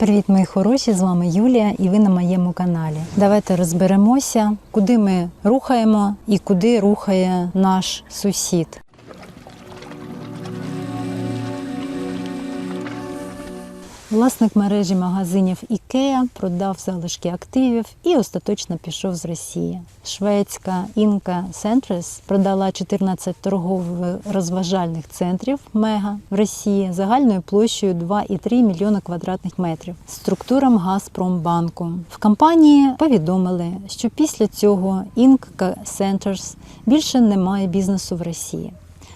Привіт, мої хороші! З вами Юлія, і ви на моєму каналі. Давайте розберемося, куди ми рухаємо і куди рухає наш сусід. Власник мережі магазинів Ікеа продав залишки активів і остаточно пішов з Росії. Шведська Інка Сентрес продала 14 торгово-розважальних центрів Мега в Росії загальною площею 2,3 мільйона квадратних метрів структурам Газпромбанку. В компанії повідомили, що після цього Інка Сентрес більше не має бізнесу в Росії.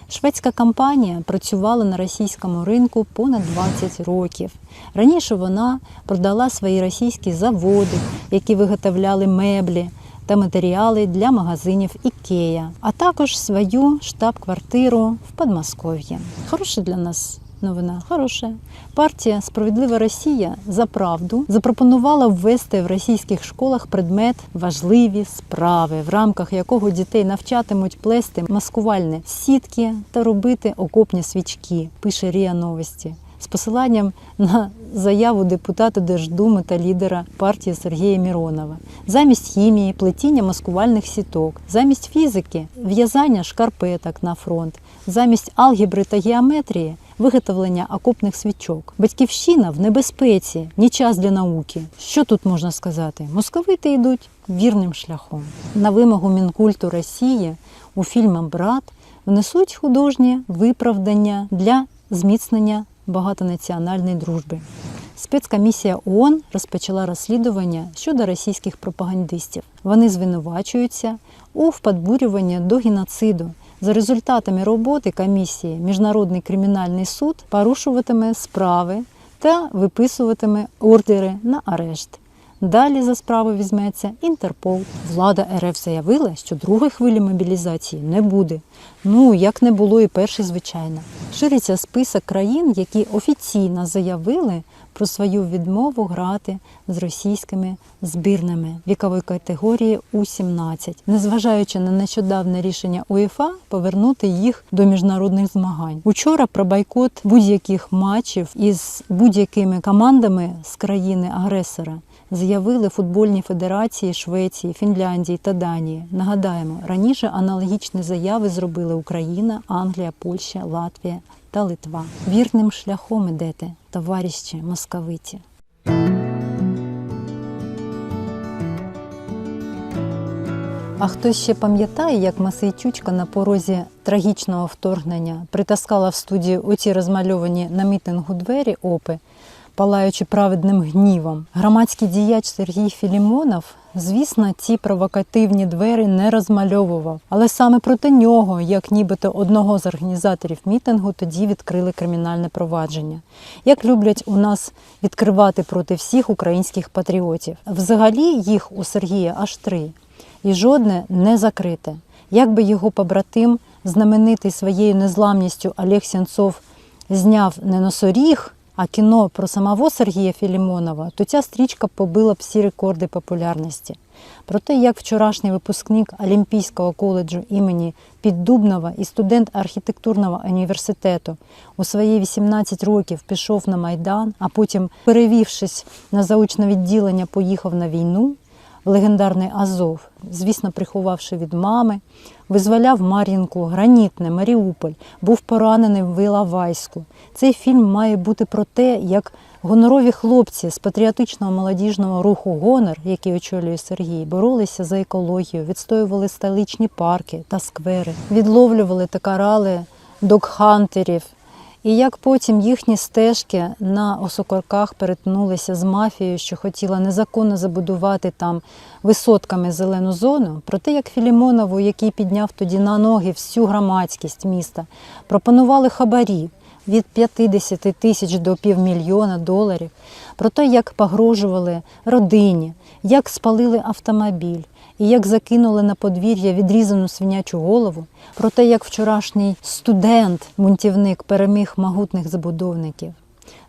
Шведська компанія працювала на російському ринку понад 20 років. Раніше вона продала свої російські заводи, які виготовляли меблі та матеріали для магазинів Ікея, а також свою штаб-квартиру в Подмосков'ї. Хороший для нас новина, хороша. Партія Справедлива Росія за правду запропонувала ввести в російських школах предмет важливі справи, в рамках якого дітей навчатимуть плести маскувальні сітки та робити окопні свічки. Пише Рія Новості з посиланням на заяву депутата Держдуми та лідера партії Сергія Міронова. Замість хімії, плетіння маскувальних сіток, замість фізики, в'язання шкарпеток на фронт, замість алгебри та геометрії. Виготовлення окопних свічок. Батьківщина в небезпеці, ні час для науки. Що тут можна сказати? Московити йдуть вірним шляхом. На вимогу Мінкульту Росії у фільмах Брат внесуть художні виправдання для зміцнення багатонаціональної дружби. Спецкомісія ООН розпочала розслідування щодо російських пропагандистів. Вони звинувачуються у вподбурюванні до геноциду. За результатами роботи комісії Міжнародний кримінальний суд порушуватиме справи та виписуватиме ордери на арешт. Далі за справу візьметься Інтерпол. Влада РФ заявила, що другої хвилі мобілізації не буде. Ну як не було і першої, звичайно. Шириться список країн, які офіційно заявили про свою відмову грати з російськими збірними вікової категорії У-17, незважаючи на нещодавне рішення УЄФА повернути їх до міжнародних змагань. Учора про бойкот будь-яких матчів із будь-якими командами з країни-агресора заявили футбольні федерації Швеції, Фінляндії та Данії. Нагадаємо, раніше аналогічні заяви зробили Україна, Англія, Польща, Латвія та Литва. Вірним шляхом ідете, товариші московиті. А хтось ще пам'ятає, як Масейчучка на порозі трагічного вторгнення притаскала в студію оці розмальовані на мітингу двері опи, палаючи праведним гнівом. Громадський діяч Сергій Філімонов, звісно, ці провокативні двері не розмальовував. Але саме проти нього, як нібито одного з організаторів мітингу, тоді відкрили кримінальне провадження. Як люблять у нас відкривати проти всіх українських патріотів. Взагалі їх у Сергія аж три. І жодне не закрите. Як би його побратим, знаменитий своєю незламністю Олег Сенцов, зняв не носоріг, а кіно про самого Сергія Філімонова, то ця стрічка побила б всі рекорди популярності. Про те, як вчорашній випускник Олімпійського коледжу імені Піддубнова і студент архітектурного університету у свої 18 років пішов на Майдан, а потім, перевівшись на заочне відділення, поїхав на війну легендарний Азов, звісно, приховавши від мами, визволяв Мар'їнку, Гранітне, Маріуполь, був поранений в Іловайську. Цей фільм має бути про те, як гонорові хлопці з патріотичного молодіжного руху Гонор, який очолює Сергій, боролися за екологію, відстоювали столичні парки та сквери, відловлювали та карали докхантерів. І як потім їхні стежки на осокорках перетнулися з мафією, що хотіла незаконно забудувати там висотками зелену зону, про те, як Філімонову, який підняв тоді на ноги всю громадськість міста, пропонували хабарі від 50 тисяч до півмільйона доларів, про те, як погрожували родині, як спалили автомобіль і як закинули на подвір'я відрізану свинячу голову, про те, як вчорашній студент, бунтівник переміг могутних забудовників.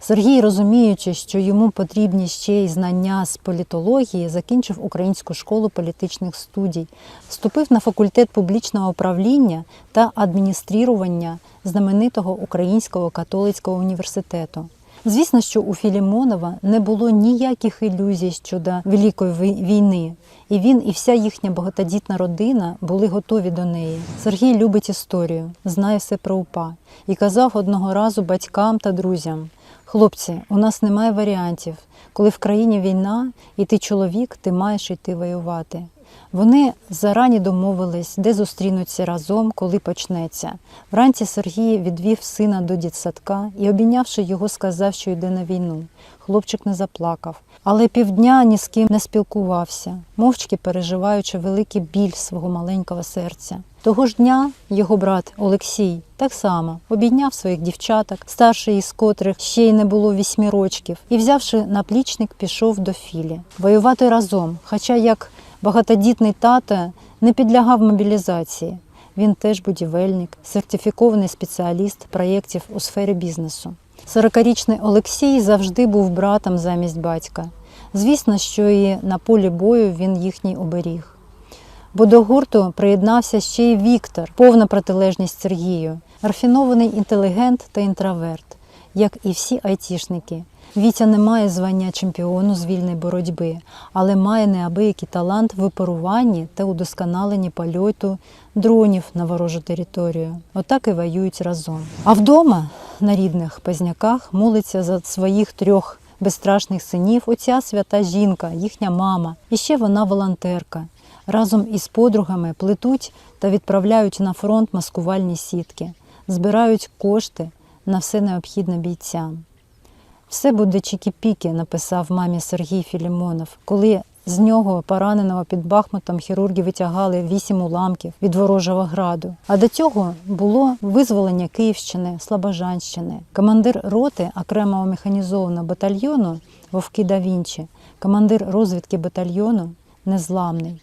Сергій, розуміючи, що йому потрібні ще й знання з політології, закінчив Українську школу політичних студій, вступив на факультет публічного управління та адміністрування знаменитого Українського католицького університету. Звісно, що у Філімонова не було ніяких ілюзій щодо Великої війни, і він і вся їхня багатодітна родина були готові до неї. Сергій любить історію, знає все про УПА і казав одного разу батькам та друзям: хлопці, у нас немає варіантів. Коли в країні війна, і ти чоловік, ти маєш йти воювати. Вони зарані домовились, де зустрінуться разом, коли почнеться. Вранці Сергій відвів сина до дитсадка і, обійнявши його, сказав, що йде на війну. Хлопчик не заплакав, але півдня ні з ким не спілкувався, мовчки переживаючи великий біль свого маленького серця. Того ж дня його брат Олексій так само обійняв своїх дівчаток, старший із котрих ще й не було вісьми рочків, і, взявши наплічник, пішов до Філі. Воювати разом, хоча як багатодітний тато не підлягав мобілізації. Він теж будівельник, сертифікований спеціаліст проєктів у сфері бізнесу. 40-річний Олексій завжди був братом замість батька. Звісно, що і на полі бою він їхній оберіг. Бо до гурту приєднався ще й Віктор, повна протилежність Сергію, рафінований інтелігент та інтроверт, як і всі айтішники. Вітя не має звання чемпіону з вільної боротьби, але має неабиякий талант в випаруванні та удосконаленні польоту дронів на ворожу територію. Отак і воюють разом. А вдома на рідних пазняках молиться за своїх трьох безстрашних синів. Оця свята жінка, їхня мама. І ще вона волонтерка. Разом із подругами плетуть та відправляють на фронт маскувальні сітки, збирають кошти на все необхідне бійцям. Все буде чікі-піки, написав мамі Сергій Філімонов, коли з нього, пораненого під Бахмутом, хірурги витягали вісім уламків від ворожого граду. А до цього було визволення Київщини, Слобожанщини. Командир роти окремого механізованого батальйону Вовки да Вінчі, командир розвідки батальйону Незламний.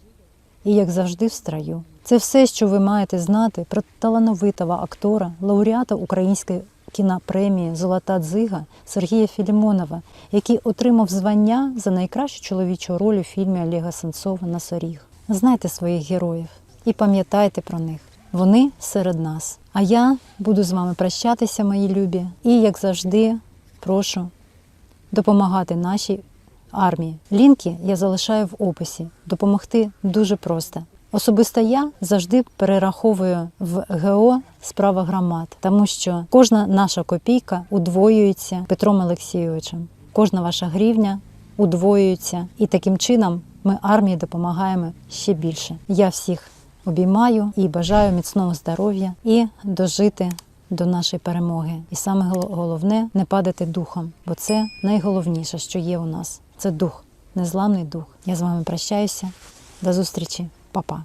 І, як завжди, в строю. Це все, що ви маєте знати про талановитого актора, лауреата української кінопремії Золота дзига Сергія Філімонова, який отримав звання за найкращу чоловічу роль у фільмі Олега Сенцова Носоріг. Знайте своїх героїв і пам'ятайте про них. Вони серед нас. А я буду з вами прощатися, мої любі, і, як завжди, прошу допомагати нашій армії. Лінки я залишаю в описі. Допомогти дуже просто. Особисто я завжди перераховую в ГО справа громад, тому що кожна наша копійка удвоюється Петром Олексійовичем. Кожна ваша гривня удвоюється, і таким чином ми армії допомагаємо ще більше. Я всіх обіймаю і бажаю міцного здоров'я і дожити до нашої перемоги. І саме головне не падати духом, бо це найголовніше, що є у нас. Це дух, незламний дух. Я з вами прощаюся. До зустрічі, Па-па.